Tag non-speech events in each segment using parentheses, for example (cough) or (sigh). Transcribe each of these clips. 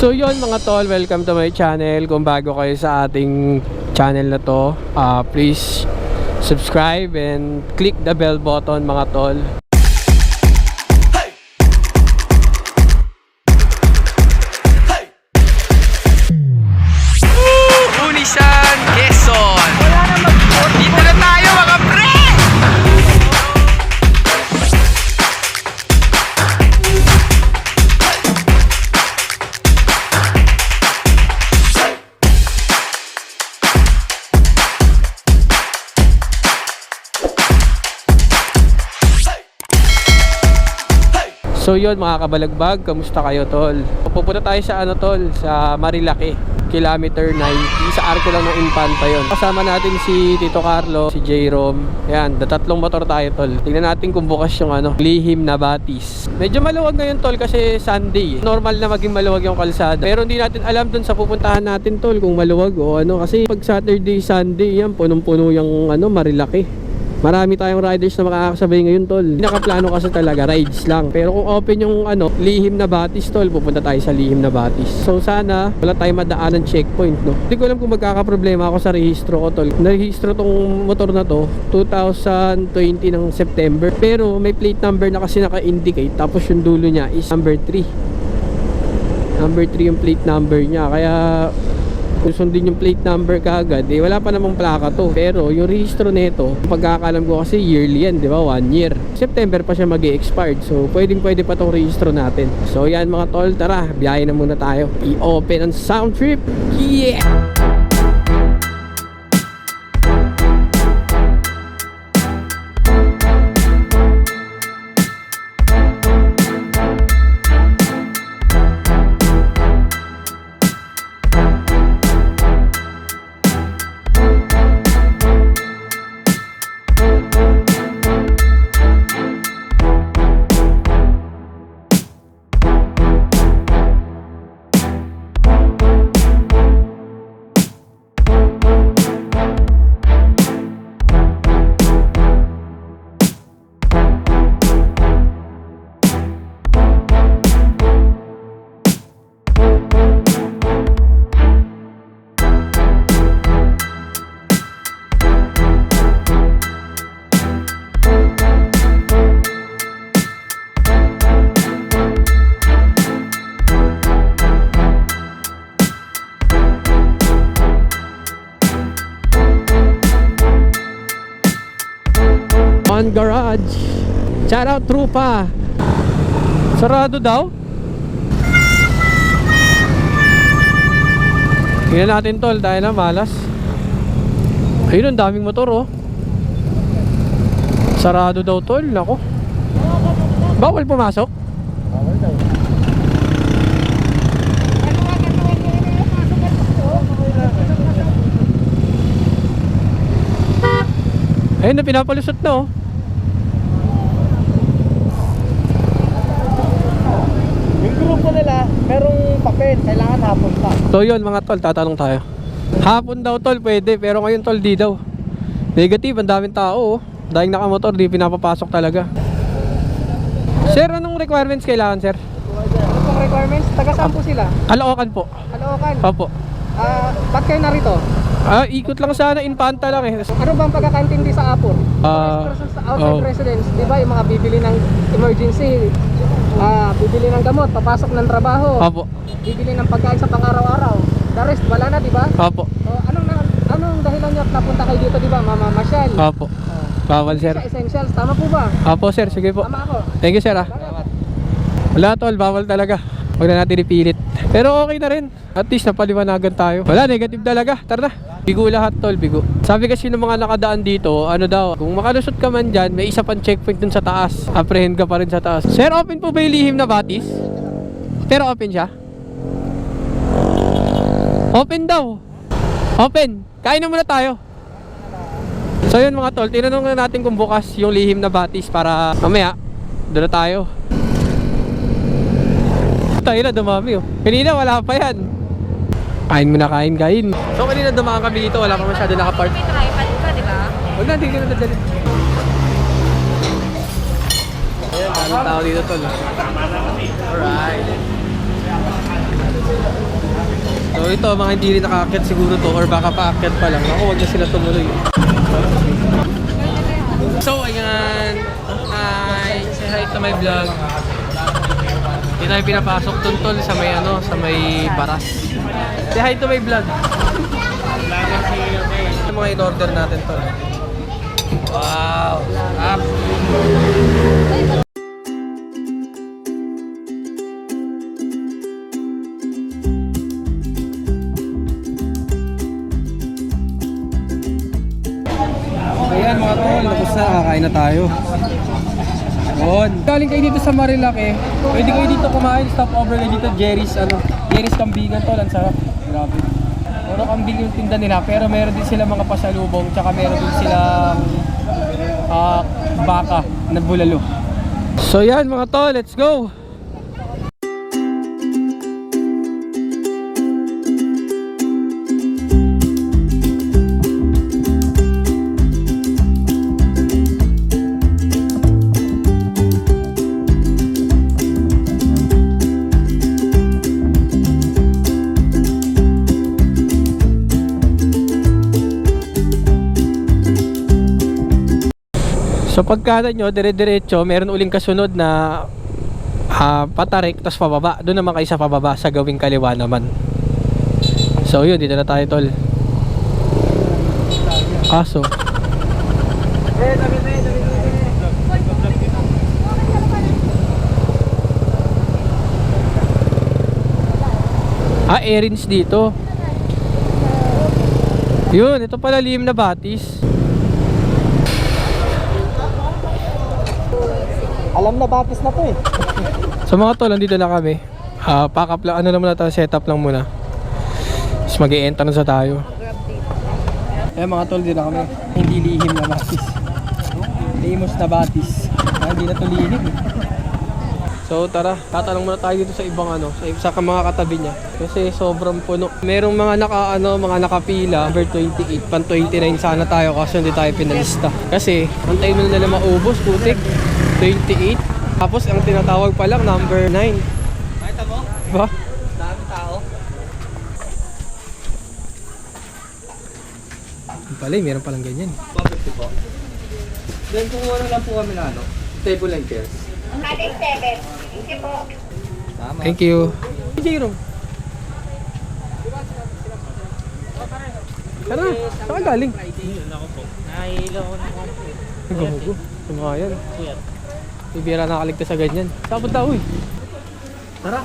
So yun mga tol, welcome to my channel. Kung bago kayo sa ating channel na to, ah, please subscribe and click the bell button mga tol. So yun mga kabalagbag, kamusta kayo tol? Pupunta tayo sa ano tol, sa Marilaki, kilometer 90, sa arko lang ng Infanta yun. Kasama natin si Tito Carlo, si J-Rom, yan, da tatlong motor tayo tol. Tingnan natin kung bukas yung ano, lihim na batis. Medyo maluwag ngayon tol kasi Sunday. Normal na maging maluwag yung kalsada. Pero hindi natin alam dun sa pupuntahan natin tol kung maluwag o ano. Kasi pag Saturday, Sunday, yan, punong-puno yung ano, Marilaki. Marami tayong riders na makakasabay ngayon tol. Nakaplano kasi talaga rides lang. Pero kung open yung ano lihim na batis tol Pupunta tayo sa lihim na batis. So sana wala tayong madaan ng checkpoint no? Hindi ko alam kung magkakaproblema ako sa rehistro ko tol. Narehistro tong motor na to 2020 ng September. Pero may plate number na kasi naka-indicate. Tapos yung dulo niya is number 3 Number 3 yung plate number niya. Kaya kung sundin yung plate number kaagad, eh wala pa namang plaka to. Pero yung rehistro nito, pagkakalam ko kasi yearly yan, di ba? One year. September pa siya mag expired So, pwedeng pwede pa tong rehistro natin. So, yan mga tol, tara, biyahe na muna tayo. I-open ang sound trip. Yeah! On garage. Shout out trupa. Sarado daw? Tingnan natin tol, tayo na malas. Ayun, ang daming motor oh. Sarado daw tol, nako. Bawal pumasok? Ayun na, pinapalusot na oh. Yung grupo nila, merong papel, kailangan hapon pa. So yun mga tol, tatanong tayo. Hapon daw tol, pwede. Pero ngayon tol, di daw. Negative, ang daming tao oh. Dahil nakamotor, di pinapapasok talaga. Sir, anong requirements kailangan sir? Ano pong requirements? Taga saan po sila? Kalookan po. Kalookan. Opo. Ah, ba't kayo narito? Ah, ikot lang sana, infanta lang eh. Ano bang pagkakantindi sa Apur? Ah, sa outside oh. residence, di ba yung mga bibili ng emergency, ah, bibili ng gamot, papasok ng trabaho, Opo. bibili ng pagkain sa pang-araw-araw. The rest, wala na, di ba? Opo. So, anong, na, anong dahilan niyo at napunta kayo dito, di ba? Mamamasyal. Opo. Bawal sir. Sa essentials, tama po ba? Opo sir, sige po. Tama ako. Thank you sir ah. Salamat. Wala tol, bawal talaga. Huwag na natin ipilit. Pero okay na rin. At least napaliwanagan tayo. Wala, negative talaga. Tara na. Bigo lahat tol, bigo. Sabi kasi ng mga nakadaan dito, ano daw, kung makalusot ka man dyan, may isa pang checkpoint dun sa taas. Apprehend ka pa rin sa taas. Sir, open po ba yung lihim na batis? Pero open siya? Open daw. Open. Kain na muna tayo. So yun mga tol, tinanong na natin kung bukas yung lihim na batis para mamaya, doon tayo. Tayo na, dumami oh. Kanina wala pa yan. Kain mo na kain, kain. So kanina dumaan kami dito, wala pa masyado nakapark. May tripod ka, di ba? Huwag na, hindi ka na dadali. Ayan, daming tao dito tol. Alright. So ito, mga hindi rin nakaakyat siguro to or baka paakyat pa lang. Ako, wag na sila tumuloy. So, ayan. Hi. Say hi to my vlog. Hindi tayo pinapasok tol sa may ano, sa may baras. Say hi to my vlog. Ito mga in-order natin tol. Wow. Up. Ayan mga tol, tapos na, kakain na tayo. Yun. Galing kayo dito sa Marilake, pwede kayo dito kumain, stop over kayo dito, Jerry's, ano, Jerry's Kambigan tol, ang sarap. Grabe. Puro kambing yung tinda nila, pero meron din sila mga pasalubong, tsaka meron din silang ah, baka na bulalo. So yan mga tol, let's go! Pagkada nyo, dire-diretso, meron uling kasunod na ah, patarik, tapos pababa. Doon naman kayo sa pababa, sa gawing kaliwa naman. So yun, dito na tayo tol. Kaso. Ah, errands dito. Yun, ito pala lihim na batis. Alam na batis na to eh. (laughs) So mga tol, nandito na kami. Ah, pack up lang, ano muna tayo, setup lang muna. Tapos mag entrance na tayo. Eh mga tol, din na kami. Hindi lihim na batis. Limos na batis. Ah, hindi na to lihim. eh. So tara, tatanong muna tayo dito sa ibang ano, sa, sa mga katabi niya. Kasi sobrang puno. Merong mga naka ano, mga nakapila, number 28, pan 29 sana tayo kasi hindi tayo pinalista. Kasi antayin mo na nila maubos, putik. 28. Tapos ang tinatawag pa lang number 9. Makita mo? Ba? Dami tao. Pala, eh, meron palang ganyan. 150 po. Then kumuha na lang po kami na ano, table and chairs. Aling 7. Sige po. Tama. Thank you. Jiro. Tara, saan galing? Nahilaw ko na Gago. Mga yan. Bibira nakaligtas sa ganyan. Saan punta, uy? Tara.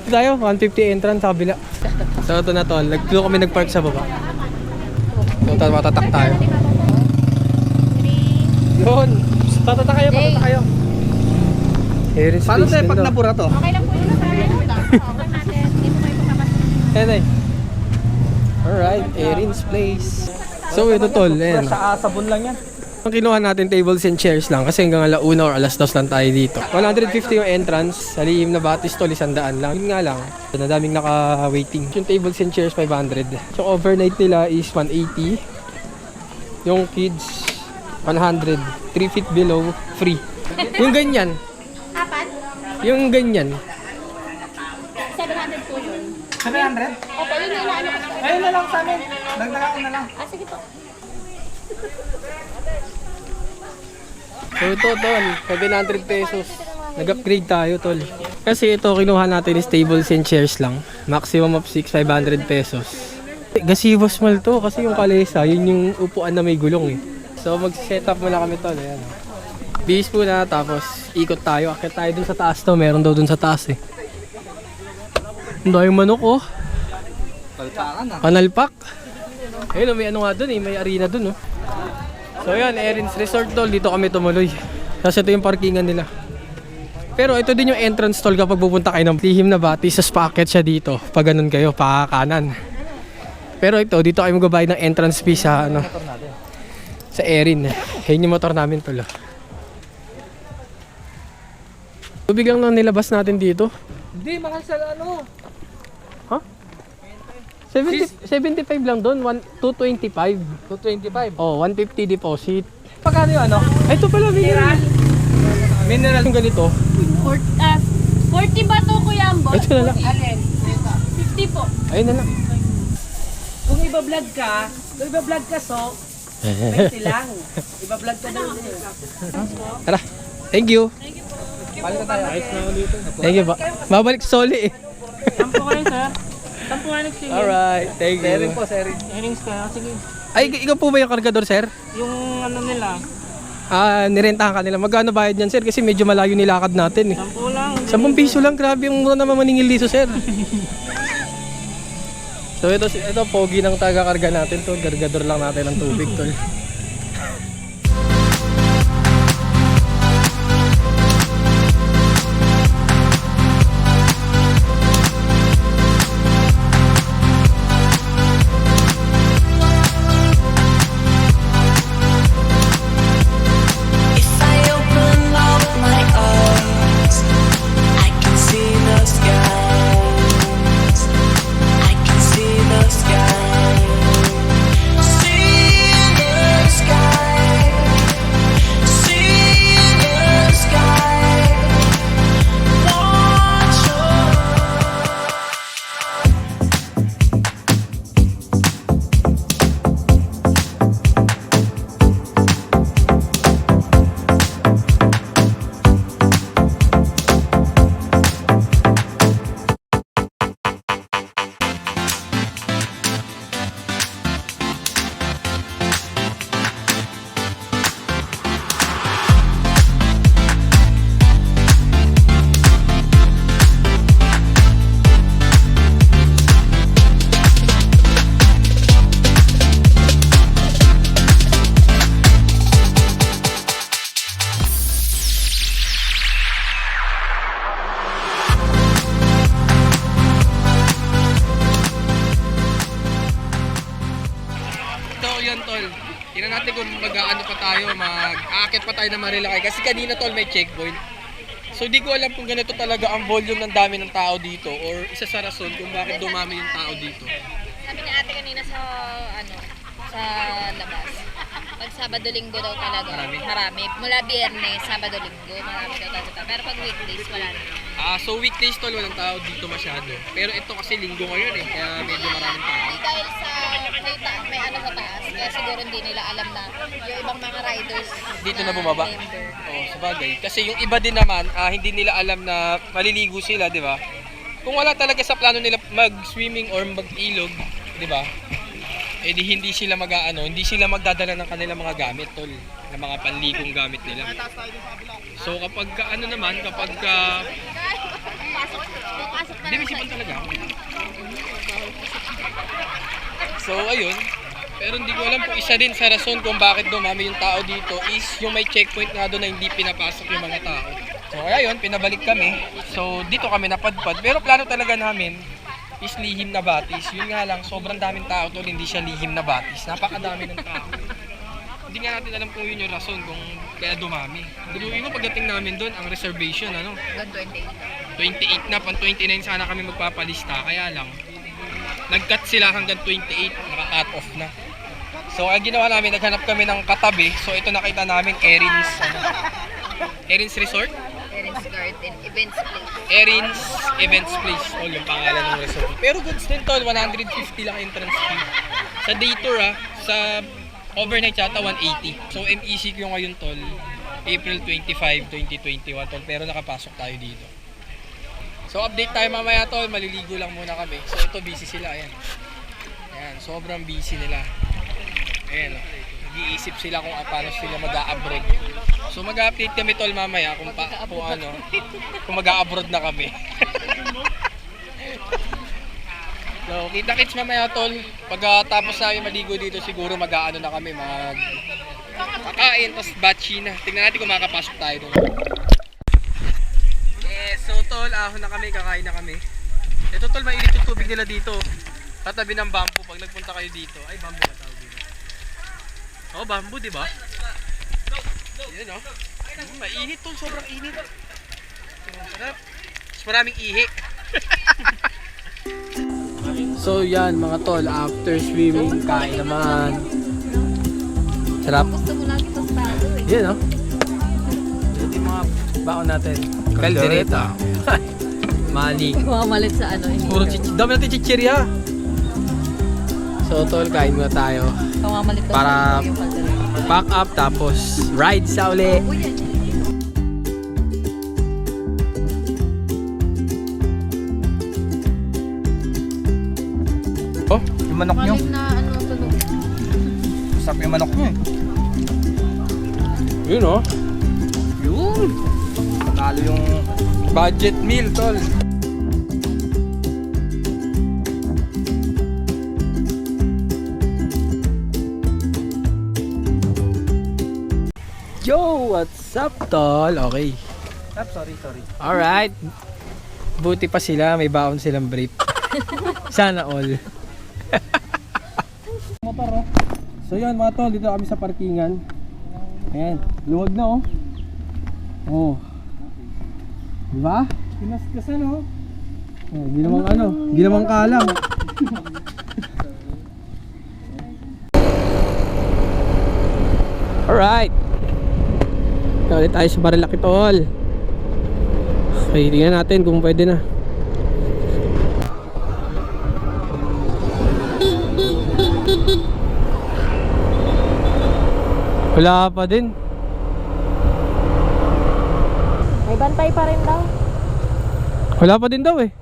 Ito tayo, 150 entrance sa kabila. So ito na to, nag doon kami nagpark sa baba. So ito, matatak tayo. Yun! Tatatak kayo, patatak kayo. Is Paano tayo pag daw. nabura to? Okay lang po yun. (laughs) Okay natin. Ayan ay. Alright, Erin's place. So ito tol, ayan. Sa sabon lang yan. Ang kinuha natin tables and chairs lang kasi hanggang alauna or alas dos lang tayo dito. 150 yung entrance, sa lihim na batis tol, isandaan lang. Yun nga lang, na daming naka-waiting. Yung tables and chairs, 500. Yung overnight nila is 180. Yung kids, 100. 3 feet below, free. Yung ganyan, Apat? yung ganyan, 700 po yun. 700? Opo, yun yung inaano ko. Ayun na lang sa amin. Dagdagan ko na lang. Ah, sige po. So ito tol, 700 pesos. Nag-upgrade tayo tol. Kasi ito kinuha natin is tables and chairs lang. Maximum of 6, 500 pesos. Gasivos mal to kasi yung kalesa, yun yung upuan na may gulong eh. So mag-set up muna kami tol. Ayan. Bihis muna tapos ikot tayo. Akit tayo dun sa taas to. Meron daw dun sa taas eh. Ang daming manok oh. Palpakan ah. Panalpak. Ayun, oh, may ano nga dun eh, may arena dun oh. So yan, Erin's Resort Tol, dito kami tumuloy. Kasi ito yung parkingan nila. Pero ito din yung entrance tol kapag pupunta kayo ng lihim na bati sa packet siya dito. Pag ganun kayo, pa kanan. Pero ito, dito kayo magbabayad ng entrance fee sa ano, sa Erin. Ayun yung motor namin tol. Tubig lang na nilabas natin dito. Hindi, mahal sa ano. 70, 75 lang doon, 1, 225. 225. Oh, 150 deposit. Pagkano yung ano? Ay, ito pala, mineral. Mineral. Yung ganito. 40, ah, 40 ba to, Kuya Ambo? Ito na lang. 50 po. Ayun na lang. Kung iba-vlog ka, kung iba-vlog ka, so, 20 lang. (laughs) Iba-vlog ka din. Tara. Thank you. Thank you ba? Babalik sa Soli eh. Tampo kayo, sir. Tampo kayo nagsingin. Alright, thank you. Sharing po, sharing. Earnings ka, sige. Ay, ikaw po ba yung kargador, sir? Yung ano nila, Ah, nirentahan ka nila. Magkano bayad niyan, sir? Kasi medyo malayo nilakad natin eh. tampo lang. 10 piso lang, grabe yung mura naman maningil dito, sir. (laughs) so ito, ito pogi ng taga-karga natin to. Gargador lang natin ng tubig, tol. Mag-ano pa tayo, mag-aakit pa tayo ng Marilaki. Kasi kanina, tol, may checkpoint. So, di ko alam kung ganito talaga ang volume ng dami ng tao dito or isa sa rason kung bakit dumami yung tao dito. Sabi ni ate kanina sa, ano, sa labas. Pag Sabado Linggo daw talaga. Marami? Marami. Mula Biyernes, Sabado Linggo, marami daw talaga. Pero pag weekdays, wala na. Ah, so weekdays tol, walang tao dito masyado. Pero ito kasi linggo ngayon eh, kaya medyo maraming tao. Dahil sa may, ta- may ano sa taas, kaya siguro hindi nila alam na yung ibang mga riders Dito na bumaba? member. Oo, sabagay. Kasi yung iba din naman, ah, hindi nila alam na maliligo sila, di ba? Kung wala talaga sa plano nila mag-swimming or mag-ilog, di ba? Eh di hindi sila mag-ano, hindi sila magdadala ng kanilang mga gamit, tol. Ng mga panligong gamit nila. So kapag ka, ano naman, kapag ka, sipon talaga. So, ayun. Pero hindi ko alam kung isa din sa rason kung bakit dumami yung tao dito is yung may checkpoint nga doon na hindi pinapasok yung mga tao. So, kaya yun, pinabalik kami. So, dito kami napadpad. Pero plano talaga namin is lihim na batis. Yun nga lang, sobrang daming tao to, hindi siya lihim na batis. Napakadami ng tao. hindi nga natin alam kung yun yung rason kung kaya dumami. Biruin mo pagdating namin doon, ang reservation, ano, Doon 28. 28 na, pang 29 sana kami magpapalista, kaya lang, nag-cut sila hanggang 28, naka-cut off na. So, ang ginawa namin, naghanap kami ng katabi. So, ito nakita namin, Erin's, ano, Erin's Resort? Parents Garden, Events Place. Erin's Events Place. Oh, yung pangalan ng resort. Pero goods din tol, 150 lang entrance fee. Sa day tour ah, sa overnight yata 180. So MECQ ngayon tol, April 25, 2021 tol. Pero nakapasok tayo dito. So update tayo mamaya tol, maliligo lang muna kami. So ito busy sila, ayan. Ayan, sobrang busy nila. Ayan, oh. nag-iisip sila kung paano sila mag-a-abroad. So mag-update kami tol mamaya kung, pa, kung ano, kung mag-a-abroad na kami. (laughs) so kita kits mamaya tol, pagkatapos namin maligo dito siguro mag-aano na kami, mag kakain, tapos batchi na. Tingnan natin kung makakapasok tayo doon. Tol, ahon na kami, kakain na kami. Ito tol, mainit yung tubig nila dito. Tatabi ng bamboo pag nagpunta kayo dito. Ay, bamboo ba tawag dito? Oh, bamboo, di ba? Yan oh. Mm, mainit tol, sobrang init. Sarap. Mas maraming ihi. (laughs) So yan mga tol, after swimming, kain naman. Sarap. Gusto mo lagi sa stado eh. Yan oh. Ito mga baon natin. Caldereta. (laughs) Mani. Mamalit sa ano. Puro chichir. Dami natin chichirya. So tol, kain muna tayo. Mamalit daw Para-. Pack up tapos ride sa uli. Oh, yung manok nyo. Malim na ano tunog. Sarap yung manok nyo eh. Yun oh. Yun. Talo yung budget meal, tol. Yo, what's up tol? Okay. Stop, sorry, sorry. Alright. Buti pa sila, may baon silang brief. (laughs) Sana all. Motor oh. So yun mga tol, dito kami sa parkingan. Ayan, luwag na oh. Oh. Diba? Pinaskasan oh. Oh, di namang ano, di namang kalang. (laughs) Alright. Ulit tayo sa Marilaki Tol. Okay, tingnan natin kung pwede na. Wala pa din. May bantay pa rin daw. Wala pa din daw eh.